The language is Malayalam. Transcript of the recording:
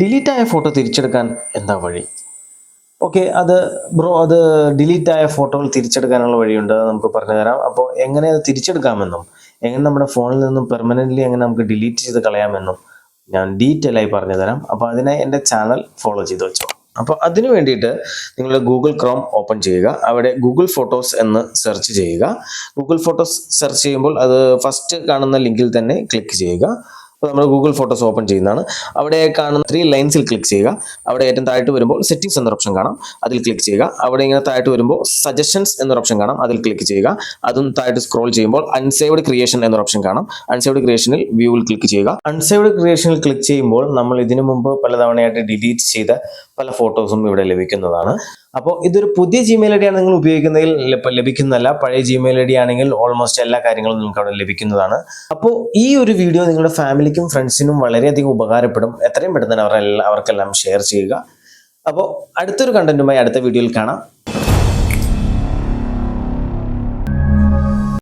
ഡിലീറ്റ് ആയ ഫോട്ടോ തിരിച്ചെടുക്കാൻ എന്താ വഴി? ഓക്കെ അത് ബ്രോ അത് ഡിലീറ്റ് ആയ ഫോട്ടോകൾ തിരിച്ചെടുക്കാനുള്ള വഴിയുണ്ട് നമുക്ക് പറഞ്ഞു തരാം. അപ്പോൾ എങ്ങനെ അത് തിരിച്ചെടുക്കാമെന്നും എങ്ങനെ നമ്മുടെ ഫോണിൽ നിന്നും പെർമനന്റ്ലി എങ്ങനെ നമുക്ക് ഡിലീറ്റ് ചെയ്ത് കളയാമെന്നും ഞാൻ ഡീറ്റെയിൽ ആയി പറഞ്ഞു തരാം. അപ്പോൾ അതിനായി എന്റെ ചാനൽ ഫോളോ ചെയ്ത് വെച്ചോ. അപ്പോൾ അതിനു വേണ്ടിയിട്ട് നിങ്ങൾ ഗൂഗിൾ ക്രോം ഓപ്പൺ ചെയ്യുക. അവിടെ ഗൂഗിൾ ഫോട്ടോസ് എന്ന് സെർച്ച് ചെയ്യുക. ഗൂഗിൾ ഫോട്ടോസ് സെർച്ച് ചെയ്യുമ്പോൾ അത് ഫസ്റ്റ് കാണുന്ന ലിങ്കിൽ തന്നെ ക്ലിക്ക് ചെയ്യുക. നമ്മൾ ഗൂഗിൾ ഫോട്ടോസ് ഓപ്പൺ ചെയ്യുന്നതാണ്. അവിടെ കാണുന്ന ത്രീ ലൈൻസിൽ ക്ലിക്ക് ചെയ്യുക. അവിടെ ഏറ്റവും താഴോട്ട് വരുമ്പോൾ സെറ്റിംഗ്സ് എന്നൊരു ഓപ്ഷൻ കാണാം. അതിൽ ക്ലിക്ക് ചെയ്യുക. അവിടെ ഇങ്ങനെ താഴോട്ട് വരുമ്പോൾ സജഷൻസ് എന്നൊരു ഓപ്ഷൻ കാണാം. അതിൽ ക്ലിക്ക് ചെയ്യുക. അതും താഴോട്ട് സ്ക്രോൾ ചെയ്യുമ്പോൾ അൺസേവ്ഡ് ക്രിയേഷൻ എന്നൊരു ഓപ്ഷൻ കാണാം. അൺസേവ്ഡ് ക്രിയേഷനിൽ വ്യൂവിൽ ക്ലിക്ക് ചെയ്യുക. അൺസേവ്ഡ് ക്രിയേഷനിൽ ക്ലിക്ക് ചെയ്യുമ്പോൾ നമ്മൾ ഇതിനു മുമ്പ് പലതവണയായിട്ട് ഡിലീറ്റ് ചെയ്ത പല ഫോട്ടോസും ഇവിടെ ലഭിക്കുന്നതാണ്. അപ്പോൾ ഇതൊരു പുതിയ ജിമെയിൽ ഐ ഡി ആണ് നിങ്ങൾ ഉപയോഗിക്കുന്നതിൽ ലഭിക്കുന്നതല്ല. പഴയ ജിമെയിൽ ഐ ഡി ആണെങ്കിൽ ഓൾമോസ്റ്റ് എല്ലാ കാര്യങ്ങളും നിങ്ങൾക്ക് അവിടെ ലഭിക്കുന്നതാണ്. അപ്പോൾ ഈ ഒരു വീഡിയോ നിങ്ങളുടെ ഫാമിലിക്കും ഫ്രണ്ട്സിനും വളരെയധികം ഉപകാരപ്പെടും. എത്രയും പെട്ടെന്ന് തന്നെ അവർക്കെല്ലാം ഷെയർ ചെയ്യുക. അപ്പോൾ അടുത്തൊരു കണ്ടന്റുമായി അടുത്ത വീഡിയോയിൽ കാണാം.